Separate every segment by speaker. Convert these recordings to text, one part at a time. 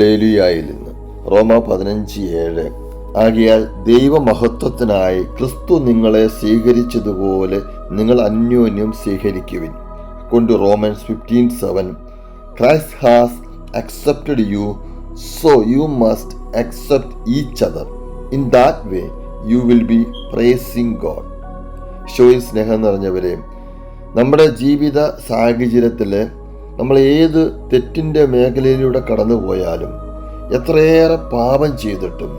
Speaker 1: ഹല്ലേലുയായിൽ നിന്ന് റോമ പതിനഞ്ച് ഏഴ്. ആകിയാൽ ദൈവമഹത്വത്തിനായി ക്രിസ്തു നിങ്ങളെ സ്വീകരിച്ചതുപോലെ നിങ്ങൾ അന്യോന്യം സ്വീകരിക്കുവിൻ. കൊണ്ട് Romans fifteen seven Christ has accepted you so you must accept each other in that way you will be praising God ഷോയിൽ സ്നേഹം നിറഞ്ഞവരെ നമ്മുടെ ജീവിത സാഹചര്യത്തിൽ നമ്മൾ ഏത് തെറ്റിന്റെ മേഖലയിലൂടെ കടന്നു പോയാലും എത്രയേറെ പാപം ചെയ്തിട്ടും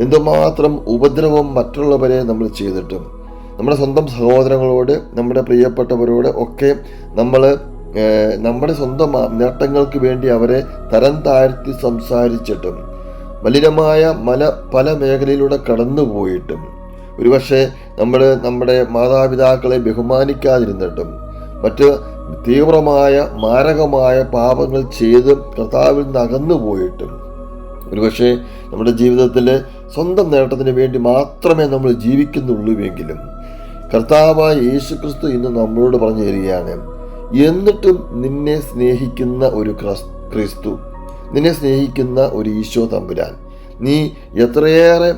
Speaker 1: എന്തുമാത്രം ഉപദ്രവം മറ്റുള്ളവരെ നമ്മൾ ചെയ്തിട്ടും നമ്മുടെ സ്വന്തം സഹോദരങ്ങളോട് നമ്മുടെ പ്രിയപ്പെട്ടവരോട് ഒക്കെ നമ്മൾ നമ്മുടെ സ്വന്തം നേട്ടങ്ങൾക്ക് വേണ്ടി അവരെ തരം താഴ്ത്തി സംസാരിച്ചിട്ടും മലിനമായ മല പല മേഖലയിലൂടെ കടന്നുപോയിട്ടും ഒരുപക്ഷെ നമ്മൾ നമ്മുടെ മാതാപിതാക്കളെ ബഹുമാനിക്കാതിരുന്നിട്ടും മറ്റ് തീവ്രമായ മാരകമായ പാപങ്ങൾ ചെയ്ത് കർത്താവിൽ നിന്ന് അകന്നു പോയിട്ടും. ഒരുപക്ഷെ നമ്മുടെ ജീവിതത്തിൽ സ്വന്തം നേട്ടത്തിന് വേണ്ടി മാത്രമേ നമ്മൾ ജീവിക്കുന്നുള്ളൂവെങ്കിലും കർത്താവായ യേശു ക്രിസ്തു ഇന്ന് നമ്മളോട് പറഞ്ഞു തരികയാണ് എന്നിട്ടും നിന്നെ സ്നേഹിക്കുന്ന ഒരു ക്രിസ്തു നിന്നെ സ്നേഹിക്കുന്ന ഒരു ഈശോ തമ്പുരാൻ നീ എത്രയേറെ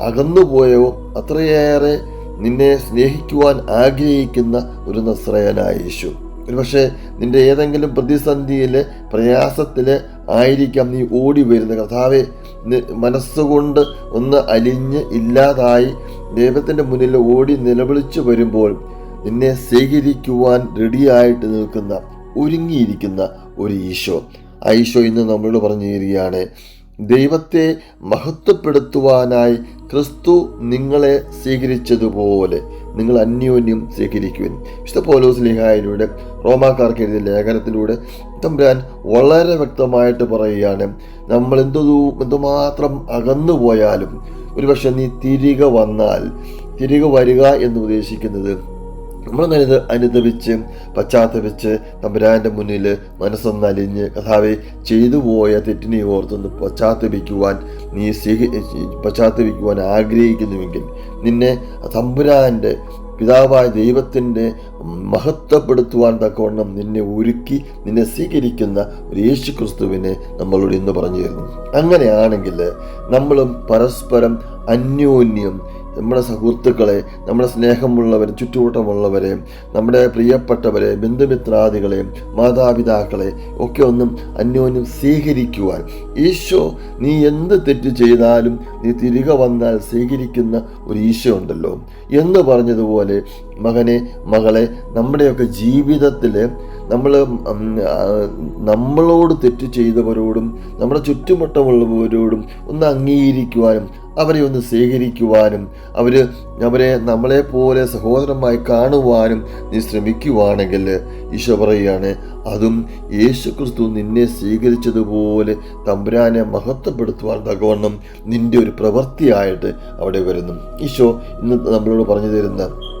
Speaker 1: അകന്നുപോയോ അത്രയേറെ നിന്നെ സ്നേഹിക്കുവാൻ ആഗ്രഹിക്കുന്ന ഒരു നസ്രയനായ യേശു. ഒരുപക്ഷെ നിന്റെ ഏതെങ്കിലും പ്രതിസന്ധിയിൽ പ്രയാസത്തിൽ ആയിരിക്കാം നീ ഓടി വരുന്നത്. കർത്താവെ മനസ്സുകൊണ്ട് ഒന്ന് അലിഞ്ഞ് ഇല്ലാതായി ദൈവത്തിന്റെ മുന്നിൽ ഓടി നിലവിളിച്ചു വരുമ്പോൾ നിന്നെ സ്വീകരിക്കുവാൻ റെഡിയായിട്ട് നിൽക്കുന്ന ഒരുങ്ങിയിരിക്കുന്ന ഒരു ഈശോ ആ ഈശോ ഇന്ന് നമ്മളോട് പറഞ്ഞു തരികയാണ് ദൈവത്തെ മഹത്വപ്പെടുത്തുവാനായി ക്രിസ്തു നിങ്ങളെ സ്വീകരിച്ചതുപോലെ നിങ്ങൾ അന്യോന്യം സ്വീകരിക്കുവിൻ. വിശുദ്ധ പോലോസ് ലിഹായിലൂടെ റോമാക്കാർക്ക് എഴുതിയ ലേഖനത്തിലൂടെ തമ്പുരാൻ വളരെ വ്യക്തമായിട്ട് പറയുകയാണ് നമ്മൾ എന്തു എന്തുമാത്രം അകന്നു പോയാലും ഒരുപക്ഷെ നീ തിരികെ വന്നാൽ തിരികെ വരിക എന്ന് ഉദ്ദേശിക്കുന്നത് നമ്മൾ അനുദ അനുദപിച്ച് പശ്ചാത്തപിച്ച് തമ്പുരാന്റെ മുന്നിൽ മനസ്സൊന്നലിഞ്ഞ് കഥാവെ ചെയ്തു പോയ തെറ്റിനെ ഓർത്തൊന്ന് പശ്ചാത്തപിക്കുവാൻ നീ സ്വീക പശ്ചാത്തപിക്കുവാൻ ആഗ്രഹിക്കുന്നുവെങ്കിൽ നിന്നെ തമ്പുരാന്റെ പിതാവായ ദൈവത്തിന്റെ മഹത്വപ്പെടുത്തുവാൻ തക്കവണ്ണം നിന്നെ ഒരുക്കി നിന്നെ സ്വീകരിക്കുന്ന ഒരു യേശു ക്രിസ്തുവിനെ നമ്മളോട് ഇന്ന് പറഞ്ഞു തരുന്നു അങ്ങനെയാണെങ്കിൽ നമ്മളും പരസ്പരം അന്യോന്യം നമ്മുടെ സുഹൃത്തുക്കളെ നമ്മുടെ സ്നേഹമുള്ളവരെ ചുറ്റുവട്ടമുള്ളവരെ നമ്മുടെ പ്രിയപ്പെട്ടവരെ ബന്ധുമിത്രാദികളെ മാതാപിതാക്കളെ ഒക്കെ ഒന്നും അന്യോന്യം സ്വീകരിക്കുവാൻ. ഈശോ നീ എന്ത് തെറ്റ് ചെയ്താലും നീ തിരികെ വന്നാൽ സ്വീകരിക്കുന്ന ഒരു ഈശോ ഉണ്ടല്ലോ. എന്ന് പറഞ്ഞതുപോലെ മകനെ മകളെ നമ്മുടെയൊക്കെ ജീവിതത്തിൽ നമ്മൾ നമ്മളോട് തെറ്റ് ചെയ്തവരോടും നമ്മുടെ ചുറ്റുമുട്ടമുള്ളവരോടും ഒന്ന് അംഗീകരിക്കുവാനും അവരെ ഒന്ന് സ്വീകരിക്കുവാനും അവർ അവരെ നമ്മളെപ്പോലെ സഹോദരമായി കാണുവാനും നീ ശ്രമിക്കുവാണെങ്കിൽ ഈശോ പറയുകയാണ് അതും യേശു ക്രിസ്തു നിന്നെ സ്വീകരിച്ചതുപോലെ തമ്പുരാനെ മഹത്വപ്പെടുത്തുവാൻ തകവണ്ണം നിന്റെ ഒരു പ്രവൃത്തിയായിട്ട് അവിടെ വരുന്നു. ഈശോ ഇന്ന് നമ്മളോട് പറഞ്ഞു തരുന്ന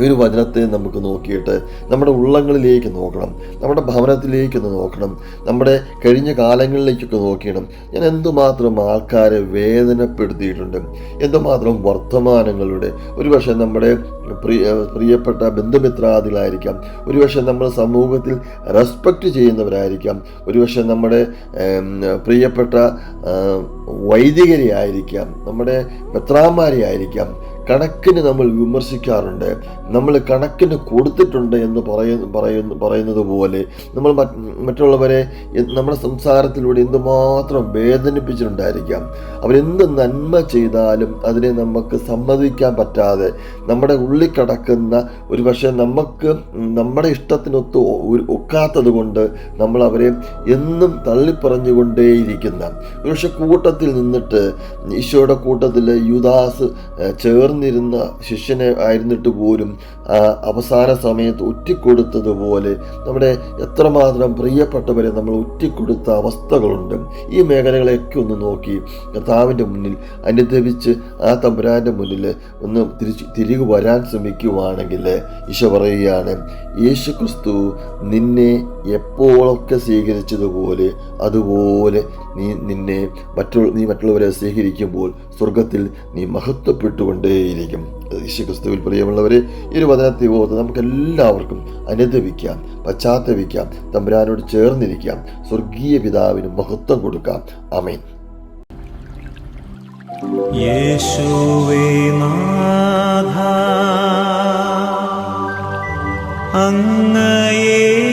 Speaker 1: ഈ ഒരു വചനത്തെ നമുക്ക് നോക്കിയിട്ട് നമ്മുടെ ഉള്ളങ്ങളിലേക്ക് നോക്കണം നമ്മുടെ ഭവനത്തിലേക്കൊന്ന് നോക്കണം നമ്മുടെ കഴിഞ്ഞ കാലങ്ങളിലേക്കൊക്കെ നോക്കിയണം ഞാൻ എന്തുമാത്രം ആൾക്കാരെ വേദനപ്പെടുത്തിയിട്ടുണ്ട് എന്തുമാത്രം വർത്തമാനങ്ങളുടെ. ഒരുപക്ഷെ നമ്മുടെ പ്രിയ പ്രിയപ്പെട്ട ബന്ധുമിത്രാദികളായിരിക്കാം ഒരുപക്ഷെ നമ്മൾ സമൂഹത്തിൽ റെസ്പെക്റ്റ് ചെയ്യുന്നവരായിരിക്കാം ഒരുപക്ഷെ നമ്മുടെ പ്രിയപ്പെട്ട വൈദികരെ ആയിരിക്കാം നമ്മുടെ മെത്രാന്മാരെ ആയിരിക്കാം കണക്കിന് നമ്മൾ വിമർശിക്കാറുണ്ട്. നമ്മൾ കണക്കിന് കൊടുത്തിട്ടുണ്ട് എന്ന് പറയുന്നു പറയുന്നു പറയുന്നത് പോലെ നമ്മൾ മറ്റുള്ളവരെ നമ്മുടെ സംസാരത്തിലൂടെ എന്തുമാത്രം വേദനിപ്പിച്ചിട്ടുണ്ടായിരിക്കാം. അവരെന്ത് നന്മ ചെയ്താലും അതിനെ നമുക്ക് സമ്മതിക്കാൻ പറ്റാതെ നമ്മുടെ ഉള്ളിൽ കിടക്കുന്ന ഒരു പക്ഷേ നമുക്ക് നമ്മുടെ ഇഷ്ടത്തിനൊത്ത് ഒക്കാത്തത് കൊണ്ട് നമ്മൾ അവരെ എന്നും തള്ളിപ്പറഞ്ഞുകൊണ്ടേയിരിക്കുന്ന. ഒരുപക്ഷെ കൂട്ടത്തിൽ നിന്നിട്ട് ഈശോയുടെ കൂട്ടത്തിൽ യുദാസ് ഏഹ്, ചേർന്നിരുന്ന ശിഷ്യനെ ആയിരുന്നിട്ട് പോലും അവസാന സമയത്ത് ഒറ്റിക്കൊടുത്തതുപോലെ നമ്മുടെ എത്രമാത്രം പ്രിയപ്പെട്ടവരെ നമ്മൾ ഒറ്റിക്കൊടുത്ത അവസ്ഥകളുണ്ട്. ഈ മേഖലകളെയൊക്കെ ഒന്ന് നോക്കി കർത്താവിന്റെ മുന്നിൽ അനുദപിച്ച് ആ തമ്പുരാന്റെ മുന്നിൽ ഒന്ന് തിരിച്ച് തിരികെ വരാൻ ശ്രമിക്കുവാണെങ്കിൽ ഈശോ പറയുകയാണ് യേശു ക്രിസ്തു നിന്നെ എപ്പോഴൊക്കെ സ്വീകരിച്ചതുപോലെ അതുപോലെ നീ നിന്നെ മറ്റുള്ള നീ മറ്റുള്ളവരെ സ്വീകരിക്കുമ്പോൾ സ്വർഗത്തിൽ നീ മഹത്വപ്പെട്ടുകൊണ്ടേയിരിക്കും. യേശുക്രിസ്തുവിൽ പ്രിയമുള്ളവരെ ഈ ഒരു വചനത്തെ ഓർത്ത് നമുക്ക് എല്ലാവർക്കും അനുദവിക്കാം പശ്ചാത്തപിക്കാം തമ്പുരാനോട് ചേർന്നിരിക്കാം സ്വർഗീയ പിതാവിന് മഹത്വം കൊടുക്കാം. അമേൻ
Speaker 2: യേശുവേ അങ്ങയെ